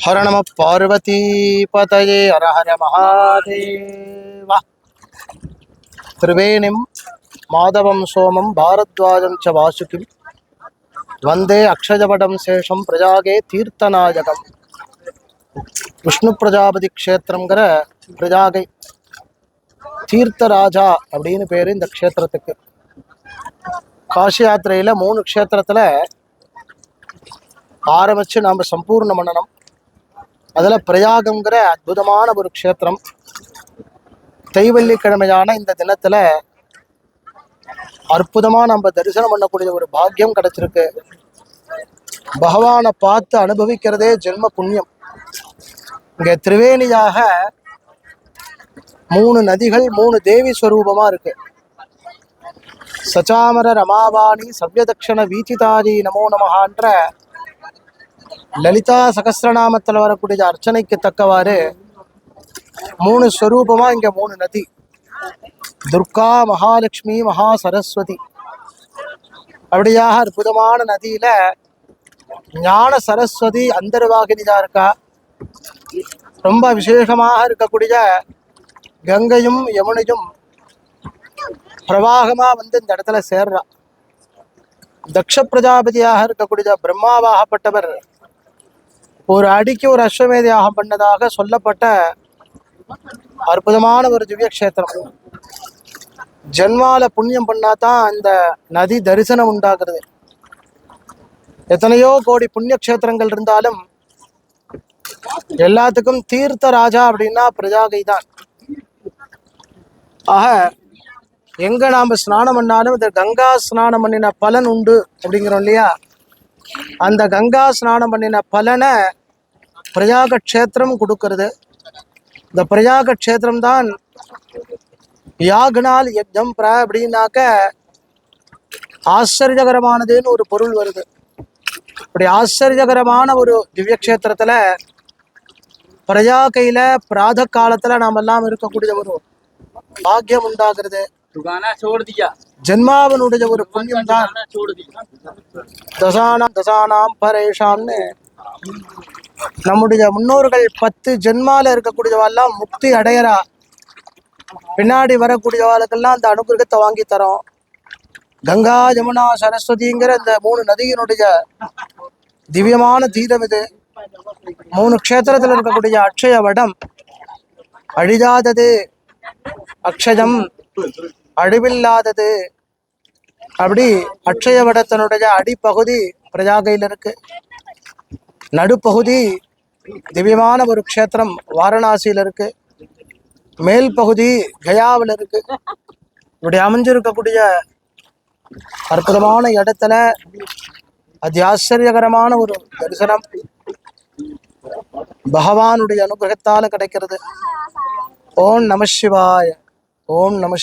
ஹர நம பார்வதி பதயே ஹர ஹர மகாதேவா திரிவேணிம் மாதவம் சோமம் பாரத்வாஜம் ச வாசுகிம் வந்தே அக்ஷஜபடம் சேஷம் பிரஜாகே தீர்த்தநாயகம் விஷ்ணு பிரஜாபதி க்ஷேத்திரங்கிற பிரஜாகை தீர்த்தராஜா அப்படின்னு பேர் இந்த க்ஷேத்திரத்துக்கு. காசி யாத்திரையில் மூணு க்ஷேத்திரத்தில் ஆரம்பித்து நாம் சம்பூர்ணம் பண்ணணும் அதில் பிரயாகங்கிற அற்புதமான ஒரு க்ஷேத்திரம். தைவல்லிக்கிழமையான இந்த தினத்தில் அற்புதமாக நம்ம தரிசனம் பண்ணக்கூடிய ஒரு பாக்கியம் கிடைச்சிருக்கு. பகவானை பார்த்து அனுபவிக்கிறதே ஜென்ம புண்ணியம். இங்கே திரிவேணியாக மூணு நதிகள் மூணு தேவி ஸ்வரூபமா இருக்கு. சச்சாமர ரமாவாணி சவ்யதக்ஷண வீச்சிதாரி நமோ நமகான்ற லலிதா சகசிரநாமத்தில் வரக்கூடிய அர்ச்சனைக்கு தக்கவாறு மூணு ஸ்வரூபமா இங்க மூணு நதி. துர்கா மகாலட்சுமி மகா சரஸ்வதி அப்படியாக அற்புதமான நதியில ஞான சரஸ்வதி அந்தர்வாகினிதா இருக்கா. ரொம்ப விசேஷமாக இருக்கக்கூடிய கங்கையும் யமுனையும் பிரவாகமா வந்து இந்த இடத்துல சேர்றா. தக்ஷ பிரஜாபதியாக இருக்கக்கூடிய பிரம்மாவாகப்பட்டவர் ஒரு அடிக்கு ஒரு அஸ்வமேத யாகம் பண்ணதாக சொல்லப்பட்ட அற்புதமான ஒரு திவ்ய கஷேத்திரம் ஜென்மால புண்ணியம் பண்ணாதான் அந்த நதி தரிசனம் உண்டாகிறது. எத்தனையோ கோடி புண்ணிய கஷேத்திரங்கள் இருந்தாலும் எல்லாத்துக்கும் தீர்த்த ராஜா அப்படின்னா பிரஜாகை தான் ஆக எங்க நாம ஸ்நானம் பண்ணாலும் இந்த கங்கா ஸ்நானம் பண்ணின பலன் உண்டு அப்படிங்கிறோம் இல்லையா? அந்த கங்கா ஸ்நானம் பண்ணின பலனை பிரயாக க்ஷேத்திரம் கொடுக்கறது. இந்த பிரயாக க்ஷேத்திரம் தான் யாகனால் யஜம் பிர அப்படின்னாக்க ஆச்சரியகரமானதுன்னு ஒரு பொருள் வருது. அப்படி ஆச்சரியகரமான ஒரு திவ்ய கஷேத்திரத்துல பிரஜாக்கையில பிராத காலத்துல நாம் எல்லாம் இருக்கக்கூடிய ஒரு பாக்கியம் உண்டாகிறது. ஜென்மாவனுடைய ஒரு புண்ணியம் தான் தசானாம் தசானாம் பரேஷாம்னு நம்முடைய முன்னோர்கள் பத்து ஜென்மால இருக்கக்கூடியவாள்லாம் முக்தி அடையறா. பின்னாடி வரக்கூடியவாளுக்கெல்லாம் அந்த அனுகிரகத்தை வாங்கி தரோம். கங்கா யமுனா சரஸ்வதிங்கிற இந்த மூணு நதியினுடைய திவ்யமான தீரம் இது. மூணு க்ஷேத்திரத்தில் இருக்கக்கூடிய அக்ஷய வடம். அழியாதது அக்ஷயம் அழிவில்லாதது. அப்படி அக்ஷய வடத்தினுடைய அடிப்பகுதி பிரஜாகையில் இருக்கு. நடுப்பகுதி திவ்யமான ஒரு க்ஷேத்திரம் வாரணாசியில் இருக்கு. மேல் பகுதி கயாவில் இருக்கு. இப்படி அமைஞ்சிருக்கக்கூடிய அற்புதமான இடத்துல அதி ஆச்சரியகரமான ஒரு தரிசனம் பகவானுடைய அனுகிரகத்தால் கிடைக்கிறது. ஓம் நம சிவாய ஓம் நம